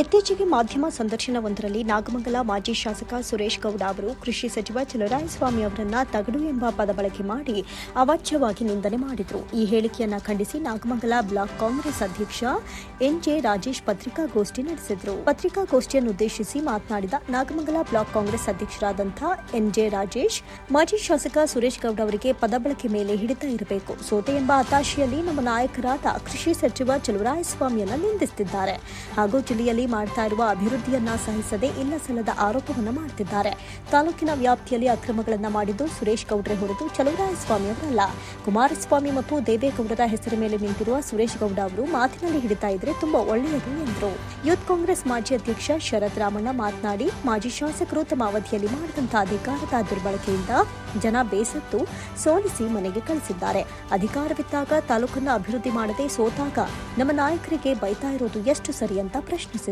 ಇತ್ತೀಚೆಗೆ ಮಾಧ್ಯಮ ಸಂದರ್ಶನವೊಂದರಲ್ಲಿ ನಾಗಮಂಗಲ ಮಾಜಿ ಶಾಸಕ ಸುರೇಶ್ ಗೌಡ ಅವರು ಕೃಷಿ ಸಚಿವ ಚಲುರಾಯಸ್ವಾಮಿ ಅವರನ್ನ ತಗಡು ಎಂಬ ಪದ ಬಳಕೆ ಮಾಡಿ ಅವಾಚ್ಯವಾಗಿ ನಿಂದನೆ ಮಾಡಿದರು. ಈ ಹೇಳಿಕೆಯನ್ನು ಖಂಡಿಸಿ ನಾಗಮಂಗಲ ಬ್ಲಾಕ್ ಕಾಂಗ್ರೆಸ್ ಅಧ್ಯಕ್ಷ ಎನ್ಜೆ ರಾಜೇಶ್ ಪತ್ರಿಕಾಗೋಷ್ಠಿ ನಡೆಸಿದರು. ಪತ್ರಿಕಾಗೋಷ್ಠಿಯನ್ನುದ್ದೇಶಿಸಿ ಮಾತನಾಡಿದ ನಾಗಮಂಗಲ ಬ್ಲಾಕ್ ಕಾಂಗ್ರೆಸ್ ಅಧ್ಯಕ್ಷರಾದಂಥ ಎನ್ಜೆ ರಾಜೇಶ್, ಮಾಜಿ ಶಾಸಕ ಸುರೇಶ್ ಗೌಡ ಅವರಿಗೆ ಪದ ಬಳಕೆ ಮೇಲೆ ಹಿಡಿತ ಇರಬೇಕು. ಸೋತೆ ಎಂಬ ಹತಾಶೆಯಲ್ಲಿ ನಮ್ಮ ನಾಯಕರಾದ ಕೃಷಿ ಸಚಿವ ಚಲುವರಾಯಸ್ವಾಮಿಯನ್ನು ನಿಂದಿಸುತ್ತಿದ್ದಾರೆ ಹಾಗೂ ಜಿಲ್ಲೆಯಲ್ಲಿ ಮಾಡ್ತಾ ಇರುವ ಅಭಿವೃದ್ಧಿಯನ್ನ ಸಹಿಸದೆ ಇಲ್ಲ ಸಲ್ಲದ ಆರೋಪವನ್ನ ಮಾಡುತ್ತಿದ್ದಾರೆ ತಾಲೂಕಿನ ವ್ಯಾಪ್ತಿಯಲ್ಲಿ ಅಕ್ರಮಗಳನ್ನು ಮಾಡಿದ್ದು ಸುರೇಶ್ ಗೌಡ್ರೆ ಹೊರತು ಚಲುವರಾಯಸ್ವಾಮಿ ಅವರಲ್ಲ. ಕುಮಾರಸ್ವಾಮಿ ಮತ್ತು ದೇವೇಗೌಡರ ಹೆಸರ ಮೇಲೆ ನಿಂತಿರುವ ಸುರೇಶ್ ಗೌಡ ಅವರು ಮಾತಿನಲ್ಲಿ ಹಿಡಿತಾ ಇದ್ರೆ ತುಂಬಾ ಒಳ್ಳೆಯದು ಎಂದರು. ಯೂತ್ ಕಾಂಗ್ರೆಸ್ ಮಾಜಿ ಅಧ್ಯಕ್ಷ ಶರತ್ ರಾಮಣ್ಣ ಮಾತನಾಡಿ, ಮಾಜಿ ಶಾಸಕರು ತಮ್ಮ ಅವಧಿಯಲ್ಲಿ ಮಾಡಿದಂತಹ ಅಧಿಕಾರದ ದುರ್ಬಳಕೆಯಿಂದ ಜನ ಬೇಸತ್ತು ಸೋಲಿಸಿ ಮನೆಗೆ ಕಳಿಸಿದ್ದಾರೆ. ಅಧಿಕಾರವಿದ್ದಾಗ ತಾಲೂಕನ್ನ ಅಭಿವೃದ್ಧಿ ಮಾಡದೆ ಸೋತಾಗ ನಮ್ಮ ನಾಯಕರಿಗೆ ಬೈತಾ ಇರೋದು ಎಷ್ಟು ಸರಿ ಅಂತ ಪ್ರಶ್ನಿಸಿದರು.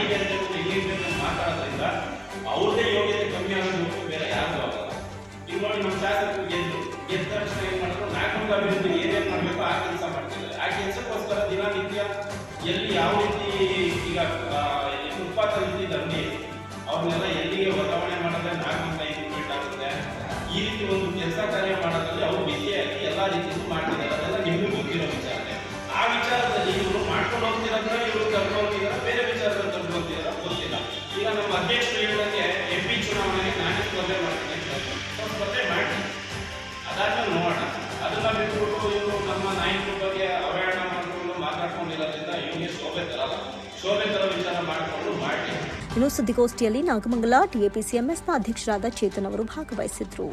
ಹಿಂಗೆ ಅಂತ ಮಾತಾಡೋದ್ರಿಂದ ಅವ್ರದ್ದೇ ಯೋಗ್ಯತೆ ಕಮ್ಮಿ ಆಗೋದು ಬೇರೆ ಯಾರು ಆಗಲ್ಲ. ಈಗ ನೋಡಿ ನಮ್ಮ ಶಾಸಕರು ಗೆದ್ದು, ಗೆದ್ದ ತಕ್ಷಣ ಏನು ಮಾಡಿದ್ರು? ನಾಲ್ಕು ಅಭಿವೃದ್ಧಿ ಏನೇನು ಮಾಡಬೇಕು, ಆ ಕೆಲಸ ಮಾಡ್ತಿದ್ದಾರೆ. ಆ ಕೆಲಸಕ್ಕೋಸ್ಕರ ದಿನನಿತ್ಯ ಎಲ್ಲಿ ಯಾವ ರೀತಿ ಈಗ ಫುಟ್ಪಾತ್ ರೀತಿ ದಂಡಿ ಅವ್ರನ್ನೆಲ್ಲ ಎಲ್ಲಿಗೆ ವರ್ಗಾವಣೆ ಮಾಡಿದ್ರೆ ನಾಲ್ಕು ಫೀಟ್ ಆಗುತ್ತೆ? ಈ ರೀತಿ ಒಂದು ಕೆಲಸ ಕಾರ್ಯ ಮಾಡೋದ್ರಲ್ಲಿ ಅವರು ಬಿಸಿಯಾಗಿ ಎಲ್ಲ ರೀತಿಯೂ ಮಾಡ್ತಿದ್ದಾರೆ. ಅದೆಲ್ಲ ನಿಮಗೂ ಗೊತ್ತಿರೋ ವಿಚಾರ. ಆ ವಿಚಾರದಲ್ಲಿ ಇವರು ಮಾಡ್ಕೊಂಡು ಹೋಗ್ತಿರೋದ್ರೆ ಇವರು ನಾಯಕರ ಬಗ್ಗೆ ಅವಹೇಳನ ಮಾಡಿಕೊಂಡು ಮಾತಾಡ್ಕೊಂಡಿರೋದ್ರಿಂದ ಇವನಿಗೆ ಶೋಭೆ ತರಲ್ಲ. ಶೋಭೆ ತರೋ ವಿಚಾರ ಮಾಡಿಕೊಂಡು ಮಾಡಿ ಇನ್ನು ಸುದ್ದಿಗೋಷ್ಠಿಯಲ್ಲಿ ನಾಗಮಂಗಲ ಟಿಎಪಿಸಿಎಂಎಸ್ನ ಅಧ್ಯಕ್ಷರಾದ ಚೇತನ್ ಅವರು ಭಾಗವಹಿಸಿದ್ರು.